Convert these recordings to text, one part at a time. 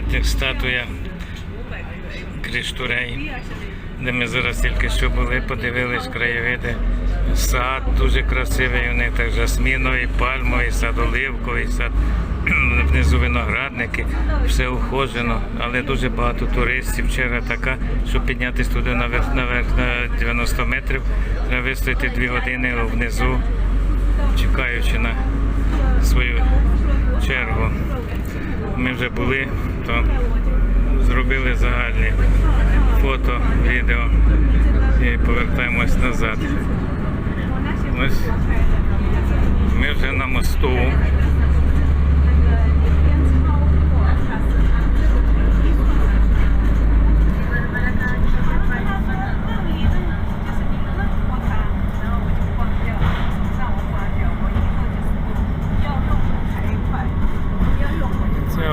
пам'ятник статуя Кріштурей, де ми зараз тільки що були, подивились краєвиди. Сад дуже красивий, у них так жасміновий, пальмовий, сад оливковий, сад внизу виноградники, все ухожено, але дуже багато туристів. Черга така, щоб піднятися туди наверх, наверх на 90 метрів, треба вистояти дві години внизу, чекаючи на свою. Ми вже були, то зробили загальні фото, відео і повертаємось назад. Ось ми вже на мосту.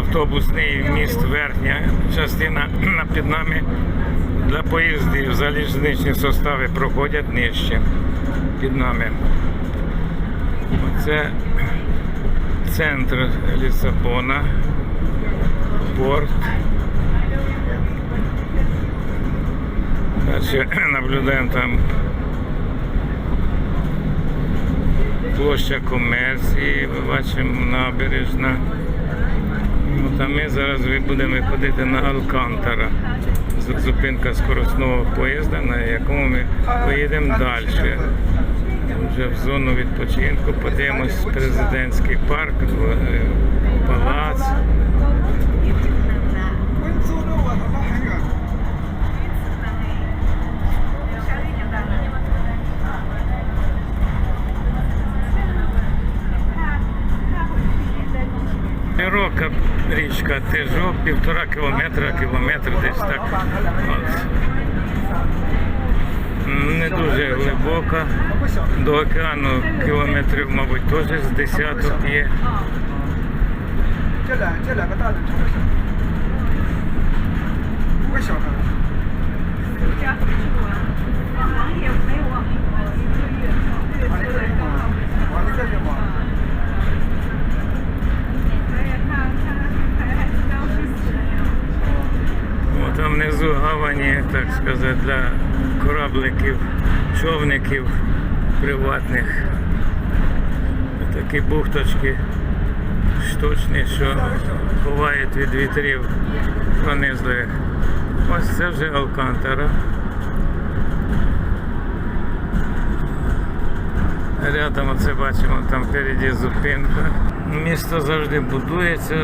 Автобусний міст верхня частина під нами для поїздів залізничні состави проходять нижче під нами. Це центр Лісабона, порт. Далі наблюдаємо там площа комерції, бачимо набережна. Та ми зараз будемо ходити на Алкантара. Зупинка скоростного поїзда, на якому ми поїдемо далі. Вже в зону відпочинку, подивимось президентський парк, е, палац. Широка річка Тижок, півтора кілометра, кілометр десь так. От. Не дуже глибока. До океану кілометрів, мабуть, теж з десяток є. 这 внизу гавані, так сказати, для корабликів, човників приватних. Такі бухточки штучні, що ховають від вітрів пронизливих. Ось це вже Алкантара. Рядом оце бачимо, там впереді зупинка. Місто завжди будується